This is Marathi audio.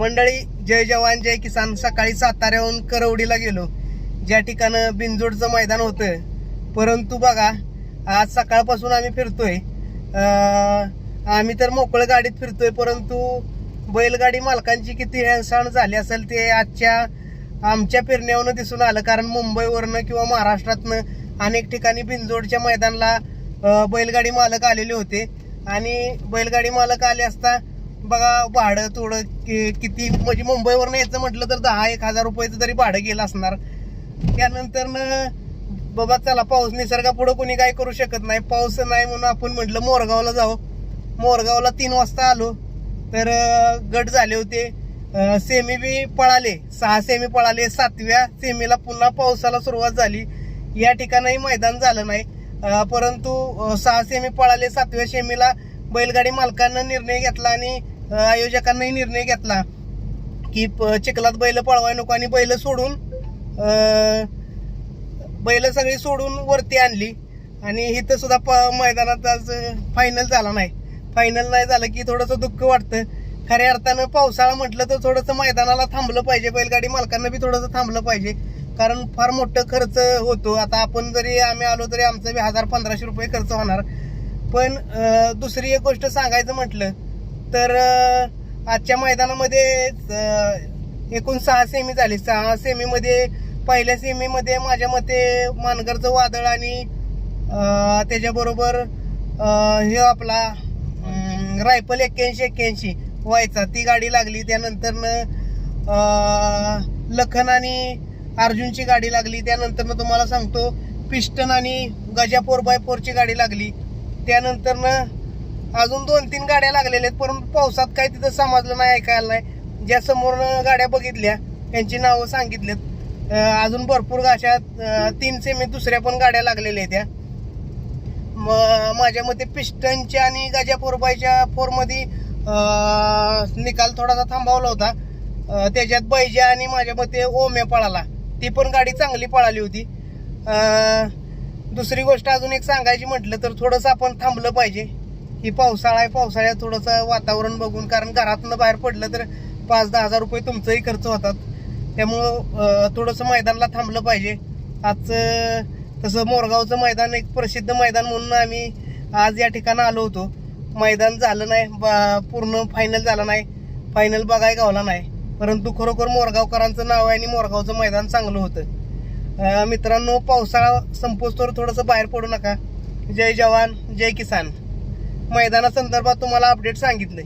मंडळी जय जवान जय किसान. सकाळी साताऱ्याहून करवडीला गेलो. ज्या ठिकाणं बिंजोडचं मैदान होतं. परंतु बघा आज सकाळपासून आम्ही फिरतोय. आम्ही तर मोकळं गाडीत फिरतोय परंतु बैलगाडी मालकांची किती हेळसाण झाली असेल ते आजच्या आमच्या फिरण्यावरनं दिसून आलं. कारण मुंबईवरनं किंवा महाराष्ट्रातनं अनेक ठिकाणी बिंजोडच्या मैदानाला बैलगाडी मालक आलेले होते. आणि बैलगाडी मालक आले असता बघा भाडं थोडं किती म्हणजे मुंबईवरनं यायचं म्हटलं तर दहा एक हजार रुपयाचं तरी भाडं गेलं असणार. त्यानंतर बाबा चला पाऊस निसर्गापुढं कोणी काय करू शकत नाही. पाऊस नाही म्हणून आपण म्हटलं मोरगावला जाऊ. मोरगावला तीन वाजता आलो. तर गट झाले होते. सेमी बी पळाले. सहा सेमी पळाले. सातव्या सेमीला पुन्हा पावसाला सुरुवात झाली. या ठिकाणही मैदान झालं नाही. परंतु सहा सेमी पळाले. सातव्या सेमीला बैलगाडी मालकांना निर्णय घेतला आणि अं, आयोजकांनाही निर्णय घेतला की प- चिखलात बैल पळवाय नको आणि बैल सोडून बैल सगळी सोडून वरती आणली. आणि इथं सुद्धा प- मैदानात आज फायनल झाला नाही. फायनल नाही झालं की थोडंसं दुःख वाटतं. खऱ्या अर्थानं पावसाळा म्हटलं तर थोडंसं मैदानाला थांबलं पाहिजे बैलगाडी मालकांना बी थोडंसं थांबलं पाहिजे. कारण फार मोठं खर्च होतो. आता आपण जरी आम्ही आलो तरी आमचं बी हजार पंधराशे रुपये खर्च होणार. पण दुसरी एक गोष्ट सांगायचं म्हटलं तर आजच्या मैदानामध्ये एकूण सहा सेमी झाली. सहा सेमीमध्ये पहिल्या सेमीमध्ये माझ्या मते मानगरचं वादळ आणि त्याच्याबरोबर हे आपला रायफल एक्क्याऐंशी एक्क्याऐंशी व्हायचा. ती गाडी लागली. त्यानंतरनं लखन आणि अर्जुनची गाडी लागली. त्यानंतरनं तुम्हाला सांगतो पिस्टन आणि गजा फोर बाय फोरची गाडी लागली. त्यानंतरनं अजून दोन तीन गाड्या लागलेल्या आहेत परंतु पावसात काही तिथं समजलं नाही ऐकायला नाही. ज्या समोरनं गाड्या बघितल्या त्यांची नावं सांगितलीत. अजून भरपूर अशा तीन सेमी दुसऱ्या पण गाड्या लागलेल्या आहेत त्या माझ्या मते पिस्टनच्या आणि गाजापूरबाईच्या फोरमध्ये निकाल थोडासा थांबवला होता. त्याच्यात बैजा आणि माझ्या मते ओम्या पळाला. ती पण गाडी चांगली पळाली होती. दुसरी गोष्ट अजून एक सांगायची म्हटलं तर थोडंसं आपण थांबलं पाहिजे. ही पावसाळा आहे पावसाळ्यात थोडंसं वातावरण बघून कारण घरातनं बाहेर पडलं तर पाच दहा हजार रुपये तुमचंही खर्च होतात. त्यामुळं थोडंसं मैदानाला थांबलं पाहिजे. आजचं तसं मोरगावचं मैदान एक प्रसिद्ध मैदान म्हणून आम्ही आज या ठिकाणी आलो होतो. मैदान झालं नाही बा- पूर्ण फायनल झालं नाही. फायनल बघाय गावला नाही. परंतु खरोखर मोरगावकरांचं नाव आहे आणि मोरगावचं मैदान चांगलं होतं. मित्रांनो पावसाळा संपोस्तोवर थोडंसं बाहेर पडू नका. जय जवान जय किसान. मैदानासंदर्भात तुम्हाला अपडेट सांगितले